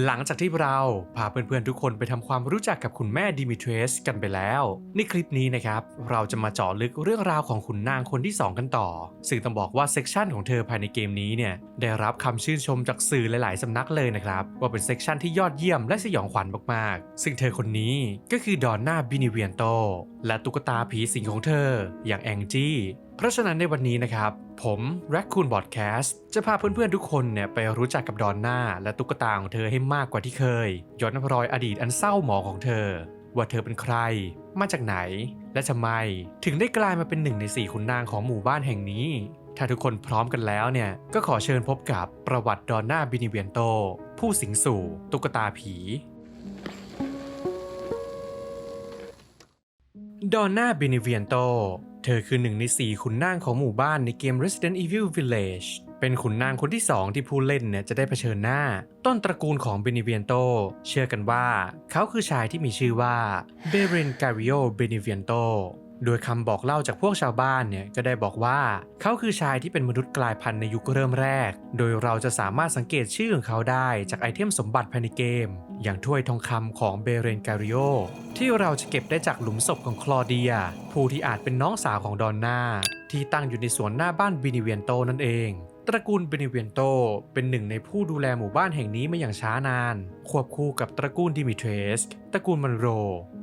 หลังจากที่เราพาเพื่อนๆทุกคนไปทำความรู้จักกับคุณแม่ดิมิเทรสกันไปแล้ว ในคลิปนี้นะครับเราจะมาเจาะลึกเรื่องราวของขุนนางคนที่ 2 กันต่อ ซึ่งต้องบอกว่าเซกชันของเธอภายในเกมนี้เนี่ยได้รับคำชื่นชมจากสื่อหลายๆสำนักเลยนะครับว่าเป็นเซกชันที่ยอดเยี่ยมและสยองขวัญมากๆ ซึ่งเธอคนนี้ก็คือดอนน่าบินิเวียนโตและตุ๊กตาผีสิงของเธอ อย่างแองจี้ ราะฉะนั้นในวันนี้นะครับ ผม Raccoon Podcast จะพาเพื่อนๆทุกคนเนี่ยไปรู้จักกับดอนน่าและตุ๊กตาของเธอให้มากกว่าที่เคย ย้อนรอยอดีตอันเศร้าหมองของเธอ ว่าเธอเป็นใคร มาจากไหน และทำไม ถึงได้กลายมาเป็นหนึ่งในสี่ขุนนางของหมู่บ้านแห่งนี้ ถ้าทุกคนพร้อมกันแล้วเนี่ยก็ขอเชิญพบกับประวัติดอนน่าบินิเวียนโต ผู้สิงสู่ ตุ๊กตาผี ดอนน่าเบเนเวียนโต เธอคือหนึ่งในสี่ขุนนางของหมู่บ้านในเกม Resident Evil Village เป็นขุนนางคนที่สองที่ผู้เล่นเนี่ยจะได้เผชิญหน้า ต้นตระกูลของเบเนเวียนโต เชื่อกันว่า เขาคือชายที่มีชื่อว่าเบเรนการิโอเบเนเวียนโต โดยคำบอกเล่าจากพวกชาวบ้านเนี่ยก็ได้บอกว่า เขาคือชายที่เป็นมนุษย์กลายพันธุ์ในยุคเริ่มแรก โดยเราจะสามารถสังเกตชื่อของเขาได้จากไอเทมสมบัติภายในเกม อย่างถ้วยทองคำของเบเรนการิโอที่เราจะเก็บได้จากหลุมศพของคลอเดีย ผู้ที่อาจเป็นน้องสาวของดอนนาที่ตั้งอยู่ในสวนหน้าบ้านบินิเวียนโตนั่นเอง ตระกูลเบเนเวียนโตเป็นหนึ่งในผู้ดูแลหมู่บ้านแห่งนี้มาอย่างช้านาน ควบคู่กับตระกูลดิมิเทรสตระกูลมันโร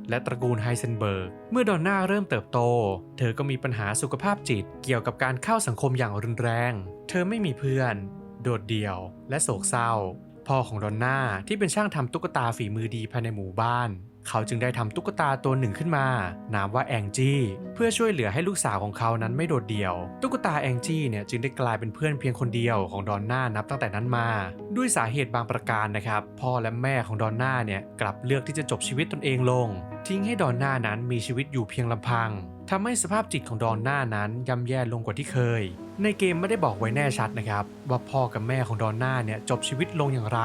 และตระกูลไฮเซนเบิร์ก เมื่อดอนน่าเริ่มเติบโต เธอก็มีปัญหาสุขภาพจิตเกี่ยวกับการเข้าสังคมอย่างรุนแรง เธอไม่มีเพื่อน โดดเดี่ยว และโศกเศร้า พ่อของดอนน่าที่เป็นช่างทำตุ๊กตาฝีมือดีภายในหมู่บ้าน เขาจึงได้ทำตุ๊กตาตัวหนึ่งขึ้นมา นามว่าแองจี้ เพื่อช่วยเหลือให้ลูกสาวของเขานั้นไม่โดดเดี่ยว ตุ๊กตาแองจี้เนี่ยจึงได้กลายเป็นเพื่อนเพียงคนเดียวของดอนน่านับตั้งแต่นั้นมา ด้วยสาเหตุบางประการนะครับ พ่อและแม่ของดอนน่าเนี่ยกลับเลือกที่จะจบชีวิตตนเองลง ทิ้งให้ดอนน่านั้นมีชีวิตอยู่เพียงลำพังทำให้สภาพจิตของดอนน่านั้นย่ำแย่ลงกว่าที่เคย ในเกมไม่ได้บอกไว้แน่ชัดนะครับ ว่าพ่อกับแม่ของดอนน่าเนี่ยจบชีวิตลงอย่างไร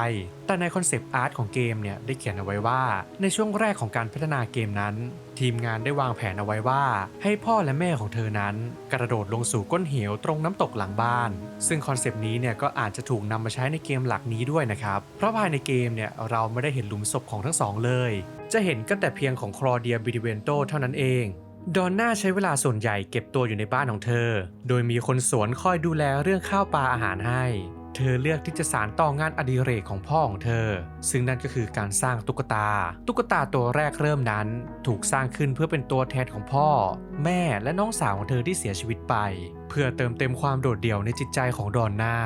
แต่ในคอนเซปต์อาร์ตของเกมเนี่ยได้เขียนเอาไว้ว่า ในช่วงแรกของการพัฒนาเกมนั้น ทีมงานได้วางแผนเอาไว้ว่า ให้พ่อและแม่ของเธอนั้น กระโดดลงสู่ก้นเหวตรงน้ำตกหลังบ้าน ซึ่งคอนเซปต์นี้เนี่ยก็อาจจะถูกนำมาใช้ในเกมหลักนี้ด้วยนะครับ เพราะภายในเกมเนี่ยเราไม่ได้เห็นหลุมศพของทั้งสองเลย จะเห็นก็แต่เพียงของคลอเดียบิดิเวนโตเท่านั้นเอง ดอนน่าใช้เวลาส่วนใหญ่เก็บตัวอยู่ในบ้านของเธอ โดยมีคนสวนคอยดูแลเรื่องข้าวปลาอาหารให้ เธอเลือกที่จะสานต่องานอดิเรกของพ่อของเธอ ซึ่งนั่นก็คือการสร้างตุ๊กตา ตุ๊กตาตัวแรกเริ่มนั้น ถูกสร้างขึ้นเพื่อเป็นตัวแทนของพ่อ แม่และน้องสาวของเธอที่เสียชีวิตไป เพื่อเติมเต็มความโดดเดี่ยวในจิตใจของดอนนา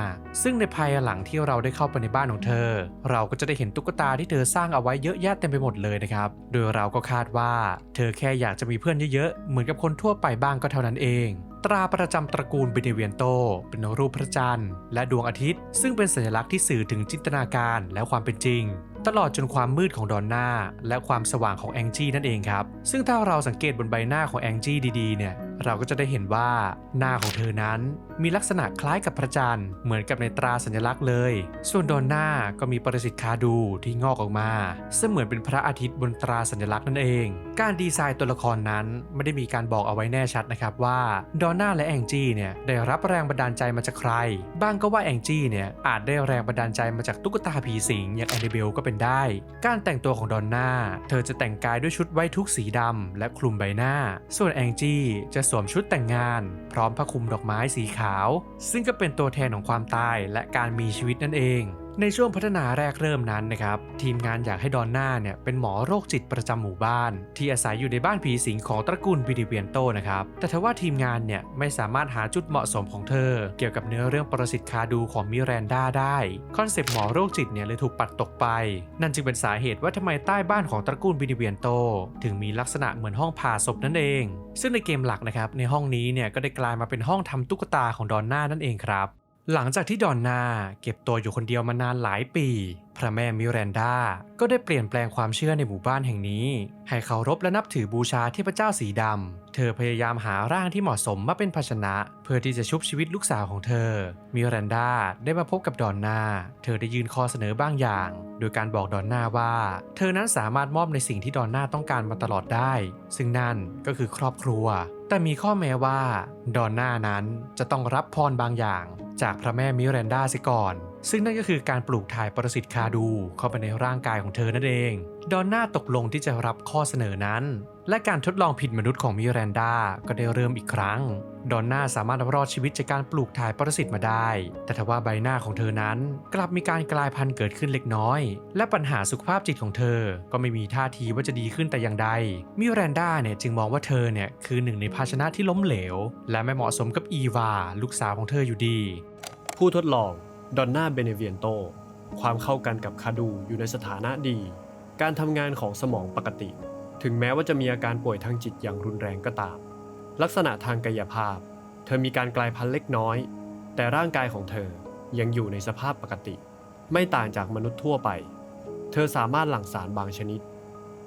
ซึ่งในภายหลังที่เราได้เข้าไปในบ้านของเธอ เราก็จะได้เห็นตุ๊กตาที่เธอสร้างเอาไว้เยอะแยะเต็มไปหมดเลยนะครับ โดยเราก็คาดว่า เธอแค่อยากจะมีเพื่อนเยอะๆเหมือนกับคนทั่วไปบ้างก็เท่านั้นเอง ตราประจำตระกูลเบเนเวียนโต เป็นรูปพระจันทร์และดวงอาทิตย์ ซึ่งเป็นสัญลักษณ์ที่สื่อถึงจินตนาการและความเป็นจริง ตลอดจนความมืดของดอนน่าและความสว่างของแองจี้นั่นเองครับ ซึ่งถ้าเราสังเกตบนใบหน้าของแองจี้ดีๆเนี่ย เราก็จะได้เห็นว่าหน้าของเธอนั้นมีลักษณะคล้ายกับพระจันทร์เหมือนกับในตราสัญลักษณ์เลย ส่วนดอนน่าก็มีประสิทธิ์คาดูที่งอกออกมา เสมือนเป็นพระอาทิตย์บนตราสัญลักษณ์นั่นเอง การดีไซน์ตัวละครนั้นไม่ได้มีการบอกเอาไว้แน่ชัดนะครับว่าดอนน่าและแองจี้เนี่ยได้รับแรงบันดาลใจมาจากใคร บ้างก็ว่าแองจี้เนี่ยอาจได้แรงบันดาลใจมาจากตุ๊กตาผีสิงอย่างแอนเดเบลก็เป็นได้ การแต่งตัวของดอนน่าเธอจะแต่งกายด้วยชุดไว้ทุกสีดำและคลุมใบหน้า ส่วนแองจี้จะสวมชุดแต่งงาน พร้อมผ้าคลุมดอกไม้สีขาว ซึ่งก็เป็นตัวแทนของความตายและการมีชีวิตนั่นเอง ในช่วงพัฒนาแรกเริ่มนั้นนะครับทีมงานอยากให้ดอนน่าเนี่ยเป็นหมอโรคจิตประจำหมู่บ้าน ที่อาศัยอยู่ในบ้านผีสิงของตระกูลบิดิเวียนโตนะครับแต่ทว่าทีมงานเนี่ยไม่สามารถหาจุดเหมาะสมของเธอ เกี่ยวกับเนื้อเรื่องประสิทธิ์คาดูของมิแรนดาได้คอนเซปต์หมอโรคจิตเนี่ยเลยถูกปัดตกไป นั่นจึงเป็นสาเหตุว่าทำไมใต้บ้านของตระกูลบิดิเวียนโต ถึงมีลักษณะเหมือนห้องผ่าศพนั่นเอง ซึ่งในเกมหลักนะครับในห้องนี้เนี่ยก็ได้กลายมาเป็นห้องทำตุ๊กตาของดอนน่านั่นเองครับ หลังจากที่ดอนนาเก็บตัวอยู่คนเดียวมานานหลายปี พระแม่มิแรนดาก็ได้เปลี่ยนแปลงความเชื่อในหมู่บ้านแห่งนี้ ให้เคารพและนับถือบูชาเทพเจ้าสีดำ เธอพยายามหาร่างที่เหมาะสมมาเป็นภาชนะ เพื่อที่จะชุบชีวิตลูกสาวของเธอ มิแรนดาได้มาพบกับดอนนา เธอได้ยื่นข้อเสนอบางอย่าง โดยการบอกดอนนาว่า เธอนั้นสามารถมอบในสิ่งที่ดอนนาต้องการมาตลอดได้ ซึ่งนั่นก็คือครอบครัว แต่มีข้อแม้ว่า ดอนนานั้นจะต้องรับพรบางอย่าง จากพระแม่มิเรนดาเสียก่อน ซึ่งนั่นก็คือการปลูกถ่ายปรสิตคาดูเข้าไปในร่างกายของเธอนั่นเอง ดอนน่าตกลงที่จะรับข้อเสนอนั้น และการทดลองผิดมนุษย์ของมิเรนดาก็ได้เริ่มอีกครั้ง ดอนน่าสามารถรอดชีวิตจากการปลูกถ่ายปรสิตมาได้ แต่ทว่าใบหน้าของเธอนั้น กลับมีการกลายพันธุ์เกิดขึ้นเล็กน้อย และปัญหาสุขภาพจิตของเธอ ก็ไม่มีท่าทีว่าจะดีขึ้นแต่อย่างใด มิเรนดาเนี่ยจึงมองว่าเธอเนี่ยคือหนึ่งในภาชนะที่ล้มเหลว และไม่เหมาะสมกับอีวา ลูกสาวของเธออยู่ดี ผู้ทดลองดอนน่าเบเนเวียนโต ความเข้ากันกับคาดูอยู่ในสถานะดี การทำงานของสมองปกติ ถึงแม้ว่าจะมีอาการป่วยทางจิตอย่างรุนแรงก็ตาม ลักษณะทางกายภาพ เธอมีการกลายพันธุ์เล็กน้อย แต่ร่างกายของเธอยังอยู่ในสภาพปกติ ไม่ต่างจากมนุษย์ทั่วไป เธอสามารถหลั่งสารบางชนิด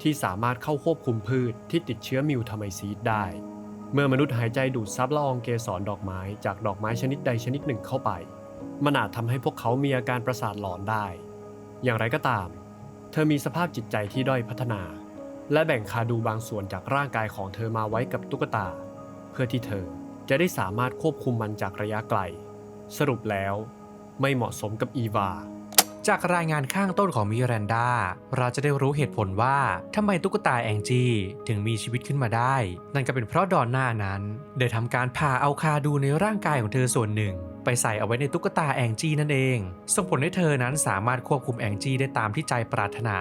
ที่สามารถเข้าควบคุมพืชที่ติดเชื้อมิวทาไมซีดได้ เมื่อมนุษย์หายใจดูดซับละอองเกสรดอกไม้จากดอกไม้ชนิดใดชนิดหนึ่งเข้าไป มันอาจทำให้พวกเขามีอาการประสาทหลอนได้ อย่างไรก็ตาม เธอมีสภาพจิตใจที่ด้อยพัฒนา และแบ่งคาดูบางส่วนจากร่างกายของเธอมาไว้กับตุ๊กตา เพื่อที่เธอจะได้สามารถควบคุมมันจากระยะไกล สรุปแล้วไม่เหมาะสมกับอีวา จากรายงานข้างต้นของมิเรนดา เราจะได้รู้เหตุผลว่าทำไมตุ๊กตาแองจี้ถึงมีชีวิตขึ้นมาได้ นั่นก็เป็นเพราะดอนน่านั้น ได้ทำการผ่าเอาคาดูในร่างกายของเธอส่วนหนึ่ง ไปใส่เอาไว้ในตุ๊กตาแองจี้นั่นเอง ส่งผลให้เธอนั้นสามารถควบคุมแองจี้ได้ตามที่ใจปรารถนา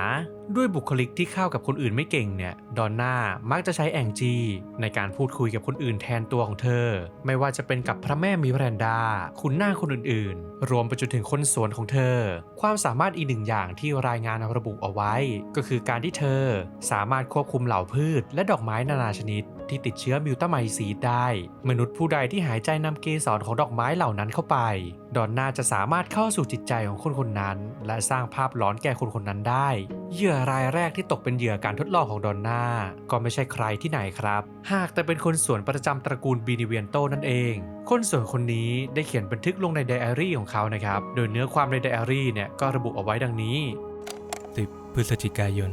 ด้วยบุคลิกที่เข้ากับคนอื่นไม่เก่งเนี่ยดอนน่ามักจะใช้แองจีในการพูดคุยกับคนอื่นแทนตัวของเธอ ไม่ว่าจะเป็นกับพระแม่มิเรนดา คุณหน้าคนอื่นๆ รวมไปจนถึงคนสวนของเธอ ความสามารถอีกหนึ่งอย่างที่รายงานระบุเอาไว้ ก็คือการที่เธอสามารถควบคุมเหล่าพืช และดอกไม้นานาชนิด ที่ติดเชื้อมิวตาไมซีได้ มนุษย์ผู้ใดที่หายใจนำเกสรของดอกไม้เหล่านั้นเข้าไป ดอนน่าจะสามารถเข้าสู่จิตใจของคนคนนั้น และสร้างภาพหลอนแก่คนคนนั้นได้ เหยื่อรายแรกที่ตกเป็นเหยื่อการทดลองของดอนน่าก็ไม่ใช่ใครที่ไหนครับ หากแต่เป็นคนสวนประจำตระกูลบีนิเวียนโตนั่นเอง คนสวนคนนี้ได้เขียนบันทึกลงในไดอารี่ของเขานะครับ โดยเนื้อความในไดอารี่เนี่ยก็ระบุเอาไว้ดังนี้ 10 พฤศจิกายน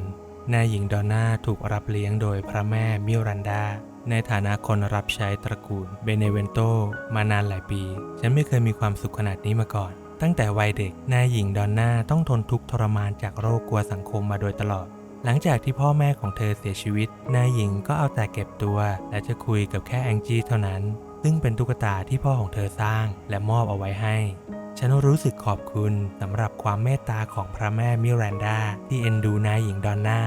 นายหญิงดอนน่าถูกรับเลี้ยงโดยพระแม่มิรันดาในฐานะคนรับใช้ตระกูลเบเนเวนโตมานานหลายปี ฉันไม่เคยมีความสุขขนาดนี้มาก่อน ตั้งแต่วัยเด็กนายหญิงดอนน่าต้องทนทุกข์ทรมานจากโรคกลัวสังคมมาโดยตลอด หลังจากที่พ่อแม่ของเธอเสียชีวิต นายหญิงก็เอาแต่เก็บตัว และจะคุยกับแค่แองจี้เท่านั้น ซึ่งเป็นตุ๊กตาที่พ่อของเธอสร้าง และมอบเอาไว้ให้ฉันรู้สึกขอบคุณสำหรับความเมตตาของพระแม่มิแรนดาที่เอ็นดูนายหญิงดอนน่า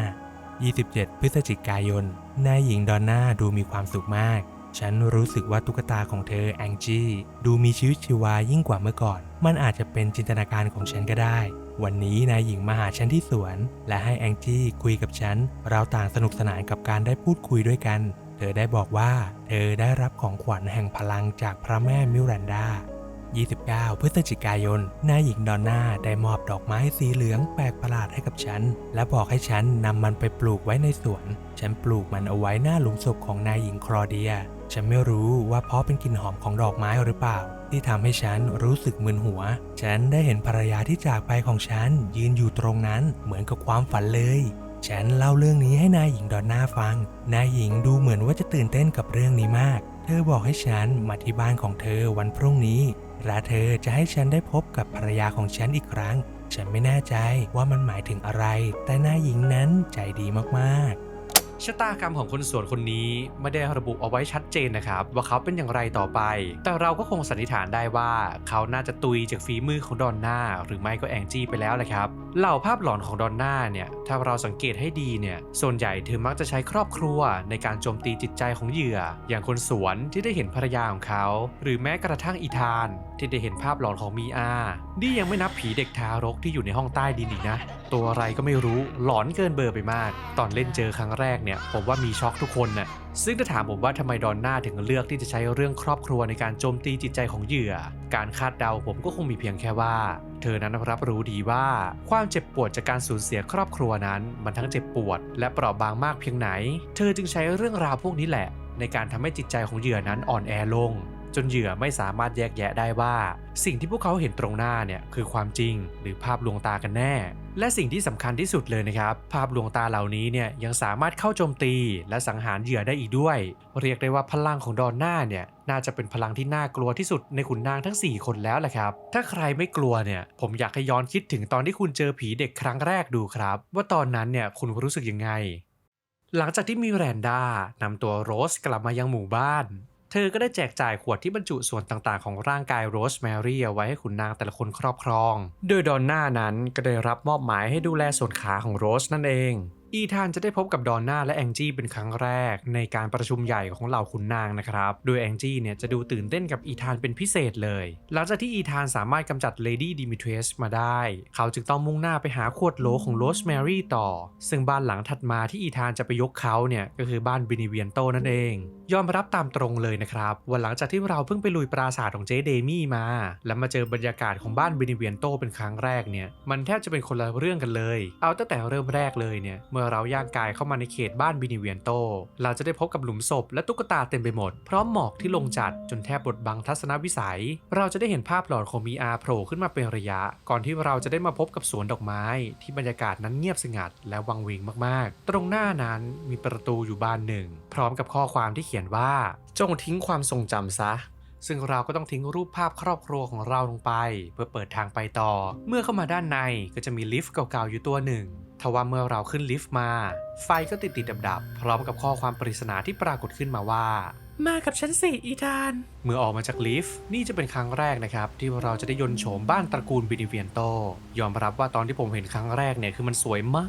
27 พฤศจิกายน นายหญิงดอนน่าดูมีความสุขมาก ฉันรู้สึกว่าตุ๊กตาของเธอแองจี้ดูมีชีวิตชีวายิ่งกว่าเมื่อก่อน มันอาจจะเป็นจินตนาการของฉันก็ได้ วันนี้นายหญิงมาหาฉันที่สวน และให้แองจี้คุยกับฉัน เราต่างสนุกสนานกับการได้พูดคุยด้วยกัน เธอได้บอกว่า เธอได้รับของขวัญแห่งพลังจากพระแม่มิรันดา 29 พฤศจิกายน นายหญิงดอนน่าได้มอบดอกไม้สีเหลืองแปลกประหลาดให้กับฉัน และบอกให้ฉันนำมันไปปลูกไว้ในสวน ฉันปลูกมันเอาไว้หน้าหลุมศพของนายหญิงคลอเดีย ฉันไม่รู้ว่าเพราะเป็นกลิ่นหอมของดอกไม้หรือเปล่า ที่ทำให้ฉันรู้สึกมึนหัว ฉันได้เห็นภรรยาที่จากไปของฉัน ยืนอยู่ตรงนั้นเหมือนกับความฝันเลยฉันเล่าเรื่องนี้ให้นายหญิงดอนน่าฟัง นายหญิงดูเหมือนว่าจะตื่นเต้นกับเรื่องนี้มาก เธอบอกให้ฉันมาที่บ้านของเธอวันพรุ่งนี้และเธอจะให้ฉันได้พบกับภรรยาของฉันอีกครั้ง ฉันไม่แน่ใจว่ามันหมายถึงอะไร แต่นายหญิงนั้นใจดีมากๆ ชะตากรรมของคนสวนคนนี้ไม่ได้ระบุเอาไว้ชัดเจนนะครับ ว่าเขาเป็นอย่างไรต่อไป แต่เราก็คงสันนิษฐานได้ว่า เขาน่าจะตุยจากฝีมือของดอนน่าหรือไม่ก็แองจี้ไปแล้วแหละครับเหล่าภาพหลอนของดอนน่าเนี่ยถ้าเราสังเกตให้ดีเนี่ยส่วนใหญ่เธอมักจะใช้ครอบครัวในการโจมตีจิตใจของเหยื่อ อย่างคนสวนที่ได้เห็นภรรยาของเขา หรือแม้กระทั่งอีธาน ที่ได้เห็นภาพหลอนของมีอานี่ยังไม่นับผีเด็กทารกที่อยู่ในห้องใต้ดินอีกนะ ตัวอะไรก็ไม่รู้หลอนเกินเบอร์ไปมาก ตอนเล่นเจอครั้งแรกเนี่ยผมว่ามีช็อกทุกคนน่ะซึ่งถ้าถามผมว่าทำไมดอนน่าถึงเลือกที่จะใช้เรื่องครอบครัวในการโจมตีจิตใจของเหยื่อ การคาดเดาผมก็คงมีเพียงแค่ว่า เธอนั้นรับรู้ดีว่า ความเจ็บปวดจากการสูญเสียครอบครัวนั้น มันทั้งเจ็บปวด และเปราะบางมากเพียงไหน เธอจึงใช้เรื่องราวพวกนี้แหละ ในการทำให้จิตใจของเหยื่อนั้นอ่อนแอลง จนเหยื่อไม่สามารถแยกแยะได้ว่า สิ่งที่พวกเขาเห็นตรงหน้าเนี่ยคือความจริงหรือภาพลวงตากันแน่ และสิ่งที่สำคัญที่สุดเลยนะครับ ภาพลวงตาเหล่านี้เนี่ยยังสามารถเข้าโจมตี และสังหารเหยื่อได้อีกด้วย เรียกได้ว่าพลังของดอนหน่าเนี่ยน่าจะเป็นพลังที่น่ากลัวที่สุดในขุนนางทั้ง 4 คนแล้วแหละครับ ถ้าใครไม่กลัวเนี่ย ผมอยากให้ย้อนคิดถึงตอนที่คุณเจอผีเด็กครั้งแรกดูครับ ว่าตอนนั้นเนี่ยคุณรู้สึกยังไง หลังจากที่มิแรนดานำตัวโรสกลับมายังหมู่บ้าน เธอก็ได้แจกจ่ายขวดที่บรรจุส่วนต่างๆ ของร่างกายโรสแมรี่เอาไว้ให้ขุนนางแต่ละคนครอบครอง โดยดอนน่านั้นก็ได้รับมอบหมายให้ดูแลส่วนขาของโรสนั่นเอง อีธานจะได้พบกับดอนน่าและแองจี้เป็นครั้งแรก ในการประชุมใหญ่ของเหล่าขุนนางนะครับ โดยแองจี้เนี่ยจะดูตื่นเต้นกับอีธานเป็นพิเศษเลย หลังจากที่อีธานสามารถกำจัดเลดี้ดิมิทรสมาได้ เขาจึงต้องมุ่งหน้าไปหาขวดโหลของโรสแมรี่ต่อ ซึ่งบ้านหลังถัดมาที่อีธานจะไปยกเขาเนี่ยก็คือบ้านบินิเวียนโตนั่นเอง ยอมรับตามตรงเลยนะครับว่าหลังจากที่เราเพิ่งไปลุยปราสาทของเจเดมี่มา แล้วมาเจอบรรยากาศของบ้านบินิเวียนโตเป็นครั้งแรกเนี่ยมันแทบจะเป็นคนละเรื่องกันเลย เอาตั้งแต่เริ่มแรกเลยเนี่ยเมื่อเราย่างกายเข้ามาในเขตบ้านบินิเวียนโต เราจะได้พบกับหลุมศพและตุ๊กตาเต็มไปหมด พร้อมหมอกที่ลงจัดจนแทบบดบังทัศนวิสัย เราจะได้เห็นภาพหลอนของมีอาโผล่ขึ้นมาเป็นระยะ ก่อนที่เราจะได้มาพบกับสวนดอกไม้ ที่บรรยากาศนั้นเงียบสงัดและวังเวงมากๆ ตรงหน้านั้นมีประตูอยู่บานหนึ่ง พร้อมกับข้อความที่เขียนว่า จงทิ้งความทรงจำซะซึ่งเราก็ต้องทิ้งรูปภาพครอบครัวของเราลงไป เพื่อเปิดทางไปต่อ เมื่อเข้ามาด้านในก็จะมีลิฟต์เก่าๆอยู่ตัวหนึ่ง ทว่าเมื่อเราขึ้นลิฟต์มา ไฟก็ติดติดดับๆพร้อมกับข้อความปริศนาที่ปรากฏขึ้นมาว่า มากับฉันสิอีธาน เมื่อออกมาจากลิฟต์นี่จะเป็นครั้งแรกนะครับ ที่เราจะได้ยนต์โฉมบ้านตระกูลบินิเวียนโต ยอมรับว่าตอนที่ผมเห็นครั้งแรกเนี่ยคือมันสวยมา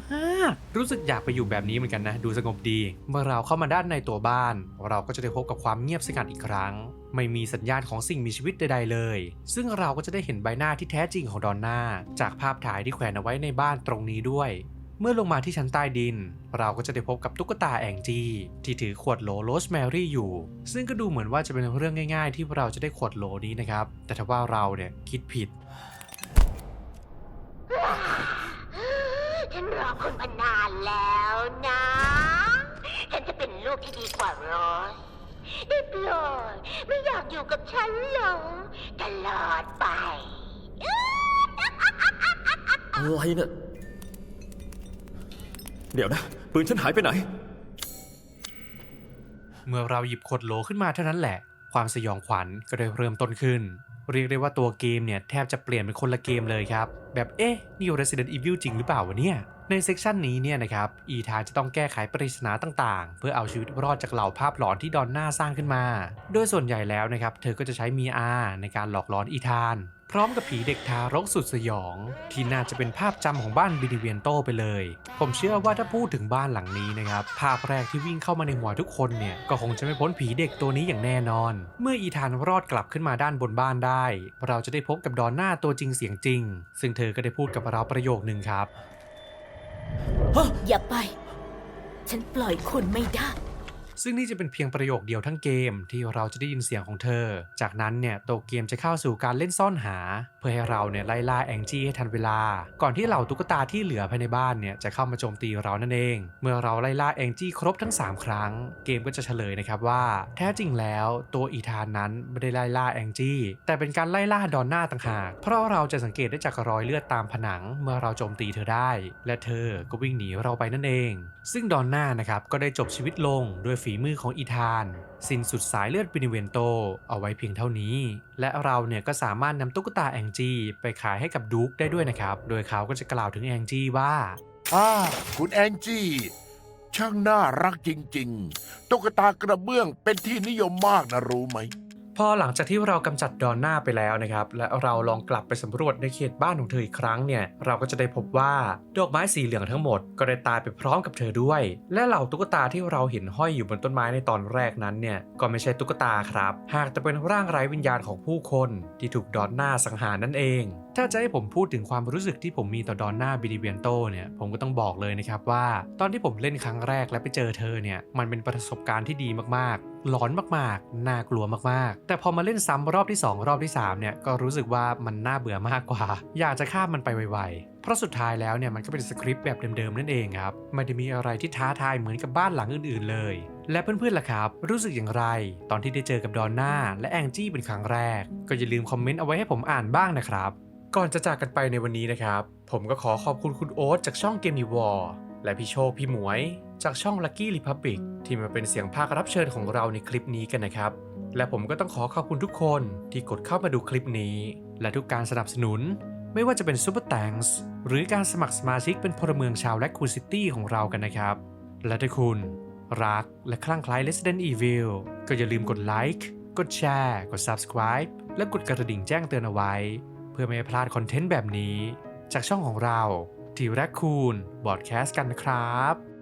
ก รู้สึกอยากไปอยู่แบบนี้เหมือนกันนะ ดูสงบดี เมื่อเราเข้ามาด้านในตัวบ้าน เราก็จะได้พบกับความเงียบสงัดอีกครั้งไม่มีสัญญาณของสิ่งมีชีวิตใด ๆ เลย ซึ่งเราก็จะได้เห็นใบหน้าที่แท้จริงของดอนน่าจากภาพถ่ายที่แขวนเอาไว้ในบ้านตรงนี้ด้วย เมื่อลงมาที่ชั้นใต้ดิน เราก็จะได้พบกับตุ๊กตาแองจี้ที่ถือขวดโหลโรสแมรี่อยู่ ซึ่งก็ดูเหมือนว่าจะเป็นเรื่องง่าย ๆ ที่เราจะได้ขวดโหลนี้นะครับ แต่ถ้าว่าเราเนี่ยคิดผิด ฉันรอคุณมานานแล้วนะ ฉันจะเป็นลูกที่ดีกว่าโรสได้โปรดไม่อยากอยู่กับฉันเหรอตลอดไป อะไรเนี่ย เดี๋ยวนะ ปืนฉันหายไปไหน เมื่อเราหยิบขวดโหลขึ้นมาเท่านั้นแหละ ความสยองขวัญก็ได้เริ่มต้นขึ้น เรียกได้ว่าตัวเกมเนี่ย แทบจะเปลี่ยนเป็นคนละเกมเลยครับ แบบเอ๊ะ นี่ Resident Evil จริงหรือเปล่าวะเนี่ยในเซกชันนี้เนี่ยนะครับ อีธานจะต้องแก้ไขปริศนาต่างๆ เพื่อเอาชีวิตรอดจากเหล่าภาพหลอนที่ดอนน่าสร้างขึ้นมา โดยส่วนใหญ่แล้วนะครับ เธอก็จะใช้มีอาในการหลอกหลอนอีธาน พร้อมกับผีเด็กทารกสุดสยอง ที่น่าจะเป็นภาพจำของบ้านบินิเวียนโตไปเลย ผมเชื่อว่าถ้าพูดถึงบ้านหลังนี้นะครับ ภาพแรกที่วิ่งเข้ามาในหัวทุกคนเนี่ย ก็คงจะไม่พ้นผีเด็กตัวนี้อย่างแน่นอน เมื่ออีธานรอดกลับขึ้นมาด้านบนบ้านได้ เราจะได้พบกับดอนหน่าตัวจริงเสียงจริง ซึ่งเธอก็ได้พูดกับเราประโยคหนึ่งครับ อย่าไป ฉันปล่อยคุณไม่ได้ ซึ่งนี่จะเป็นเพียงประโยคเดียวทั้งเกมที่เราจะได้ยินเสียงของเธอ จากนั้นเนี่ยตัวเกมจะเข้าสู่การเล่นซ่อนหา เพื่อให้เราเนี่ยไล่ล่าแองจี้ให้ทันเวลา ก่อนที่เหล่าตุ๊กตาที่เหลือภายในบ้านเนี่ยจะเข้ามาโจมตีเรานั่นเอง เมื่อเราไล่ล่าแองจี้ครบทั้ง 3 ครั้ง เกมก็จะเฉลยนะครับว่า แท้จริงแล้วตัวอีธานนั้นไม่ได้ไล่ล่าแองจี้แต่เป็นการไล่ล่าดอนน่าต่างหาก เพราะเราจะสังเกตได้จากรอยเลือดตามผนัง เมื่อเราโจมตีเธอได้ และเธอก็วิ่งหนีเราไปนั่นเอง ซึ่งดอนน่านะครับก็ได้จบชีวิตลงด้วยฝีมือของอีธาน สิ้นสุดสายเลือดบินิเวนโต เอาไว้เพียงเท่านี้ และเราเนี่ยก็สามารถนำตุ๊กตาแองจี้ไปขายให้กับดู๊กได้ด้วยนะครับ โดยเขาก็จะกล่าวถึงแองจี้ว่าอ่าคุณแองจี้ ช่างน่ารักจริง ๆ ตุ๊กตากระเบื้องเป็นที่นิยมมากนะรู้ไหม พอหลังจากที่เรากำจัดดอนน่าไปแล้วนะครับ และเราลองกลับไปสำรวจในเขตบ้านของเธออีกครั้งเนี่ย เราก็จะได้พบว่าดอกไม้สีเหลืองทั้งหมดก็ได้ตายไปพร้อมกับเธอด้วย และเหล่าตุ๊กตาที่เราเห็นห้อยอยู่บนต้นไม้ในตอนแรกนั้นเนี่ย ก็ไม่ใช่ตุ๊กตาครับ หากแต่เป็นร่างไร้วิญญาณของผู้คนที่ถูกดอนน่าสังหารนั่นเอง ถ้าจะให้ผมพูดถึงความรู้สึกที่ผมมีต่อดอนน่าบิดิเวียนโตเนี่ยผมก็ต้องบอกเลยนะครับว่า ตอนที่ผมเล่นครั้งแรกและไปเจอเธอเนี่ยมันเป็นประสบการณ์ที่ดีมากๆ หลอนมากๆ น่ากลัวมากๆ แต่พอมาเล่นซ้ำรอบที่ 2 รอบที่3เนี่ยก็รู้สึกว่ามันน่าเบื่อมากกว่า อยากจะข้ามมันไปไวๆ เพราะสุดท้ายแล้วเนี่ยมันก็เป็นสคริปต์แบบเดิมๆนั่นเองครับไม่ได้มีอะไรที่ท้าทายเหมือนกับบ้านหลังอื่นๆ เลย และเพื่อนๆล่ะครับ รู้สึกอย่างไร ตอนที่ได้เจอกับดอนน่าและแองจี้เป็นครั้งแรก ก็อย่าลืมคอมเมนต์เอาไว้ให้ผมอ่านบ้างนะครับ ก่อนจะจากกันไปในวันนี้นะครับ ผมก็ขอขอบคุณคุณโอ๊ตจากช่องเกม e ีวอร์และพี่โชคพี่หมวย จากช่อง Lucky Republic ที่มาเป็นเสียงภาครับเชิญของเราในคลิปนี้กันนะครับ และผมก็ต้องขอขอบคุณทุกคนที่กดเข้ามาดูคลิปนี้ และทุกการสนับสนุน ไม่ว่าจะเป็น Super Thanks หรือการสมัครสมาชิกเป็นพลเมืองชาวและคูซิตี้ของเรากันนะครับ และถ้าคุณ รักและคลั่งไคล้ Resident Evil ก็อย่าลืมกดไลค์กดแชร์ กด Subscribe และกดกระดิ่งแจ้งเตือนเอาไว้ เพื่อไม่พลาดคอนเทนต์แบบนี้ จากช่องของเราที่แรคคูนบอดแคสต์กันนะครับ